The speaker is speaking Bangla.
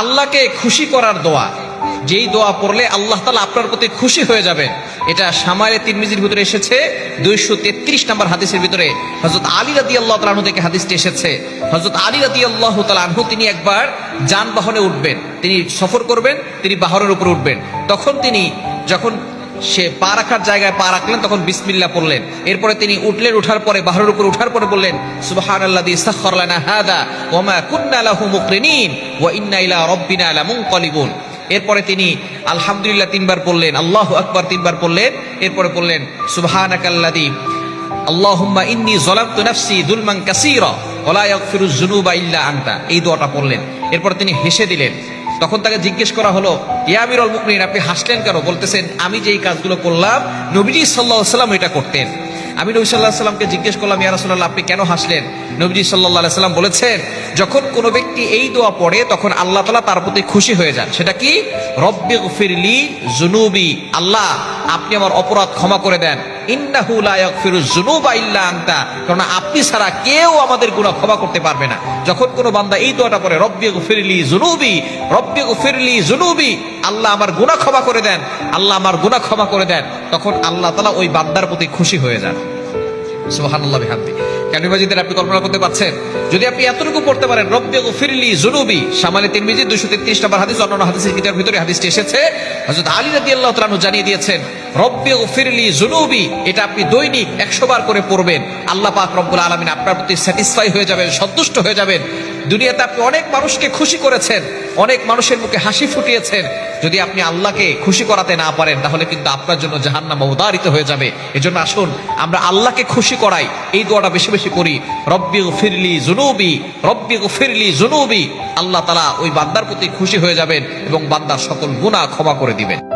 আল্লাহকে খুশি করার দোয়া। যেই দোয়া পড়লে আল্লাহ তালা আপনার প্রতি খুশি হয়ে যাবেন। এটা সামারে তিরমিজির ভিতরে এসেছে, দুইশো তেত্রিশ নম্বর হাদিসের ভিতরে। হজরত আলী রাতি আল্লাহ তালাহু থেকে হাদিসটি এসেছে। হজরত আলী রাতি আল্লাহ তালাহু তিনি একবার যানবাহনে উঠবেন। তিনি সফর করবেন, তিনি বাহনের উপর উঠবেন। তখন তিনি যখন সে পা রাখার জায়গায় পা রাখলেন, তখন বিসমিল্লা পড়লেন। এরপরে তিনি উঠলেন, উঠার পরে, বাহরের উপর উঠার পরে বললেন সুবহান আল্লাহ সাখরলানা হাদা ওমা কুন্না লাহু মুকরিনিন ওয়া ইন্না ইলা রব্বিনা লামুনকালিবুন। এরপরে তিনি আলহামদুলিল্লাহ তিনবার পড়লেন, আল্লাহ আকবার তিনবার পড়লেন, এরপরে পড়লেন সুবহানাকাল্লাযী, আল্লাহুম্মা ইন্নী যালামতু নাফসি যুলমান কাসীরা ওয়া লা ইয়াগফিরুজ যুনুবা ইল্লা আনতা। এই দোয়াটা পড়লেন। এরপরে তিনি হেসে দিলেন তখন তাকে জিজ্ঞেস করা হলো ইয়ামিরুল মুকমিন আপনি হাসলেন কেন? বলতেছেন, আমি যে এই কাজগুলো করলাম, নবীজি সাল্লাহ সাল্লাম এটা করতেন। আমি নবী সাল্লাহ সাল্লামকে জিজ্ঞেস করলাম, ইয়া রাসূলুল্লাহ, আপনি কেন হাসলেন? নবীজি সাল্লাহ সাল্লাম বলেছেন, যখন কোনো ব্যক্তি এই দোয়া পড়ে, তখন আল্লাহ তালা তার প্রতি খুশি হয়ে যান। সেটা কি? রব্বি ফিরলি জুনুবি আল্লাহ আপনি আমার অপরাধ ক্ষমা করে দেন। কারণ আপনি ছাড়া কেউ আমাদের গুনাহ ক্ষমা করতে পারবে না। যখন কোনো বান্দা এই দোয়াটা পরে রব্বি ফিরলি জুনুবি রব্বি ফিরলি জুনুবি আল্লাহ আমার গুণা ক্ষমা করে দেন। আল্লাহ আমার গুণা ক্ষমা করে দেন। তখন আল্লাহ তালা ওই বান্দার প্রতি খুশি হয়ে যান। সুবহানাল্লাহ বিহামদি কেন মাজিদের আপনি কল্পনা করতে পারছেন? যদি আপনি এতটুকু পড়তে পারেন, রব্বি গফিরলি জুনুবি সামালে তিন মিজি দুশো তেত্রিশ নম্বর হাদিস, অন্যান্য হাদিসের কিতাবের ভিতরে হাদিসটি এসেছে। হজরত আলী রাদি আল্লাহ তালু জানিয়ে দিয়েছেন, রব্বি গফিরলি জুনুবি এটা আপনি দৈনিক একশো বার করে পড়বেন। আল্লাহ পাক রব্বুল আলামিন আপনার প্রতি স্যাটিসফাই হয়ে যাবেন, সন্তুষ্ট হয়ে যাবেন। দুনিয়াতে আপনি অনেক মানুষকে খুশি করেছেন, অনেক মানুষের মুখে হাসি ফুটিয়েছেন। যদি আপনি আল্লাহকে খুশি করাতে না পারেন, তাহলে কিন্তু আপনার জন্য জাহান্নাম উদারিত হয়ে যাবে। এজন্য আসুন, আমরা আল্লাহকে খুশি করাই। এই দোয়াটা বেশি বেশি করি রব্বি ফিরলি জুনুবি রব্বি ফিরলি জুনুবি। আল্লাহ তালা ওই বান্দার প্রতি খুশি হয়ে যাবেন এবং বান্দার সকল গুনাহ ক্ষমা করে দিবেন।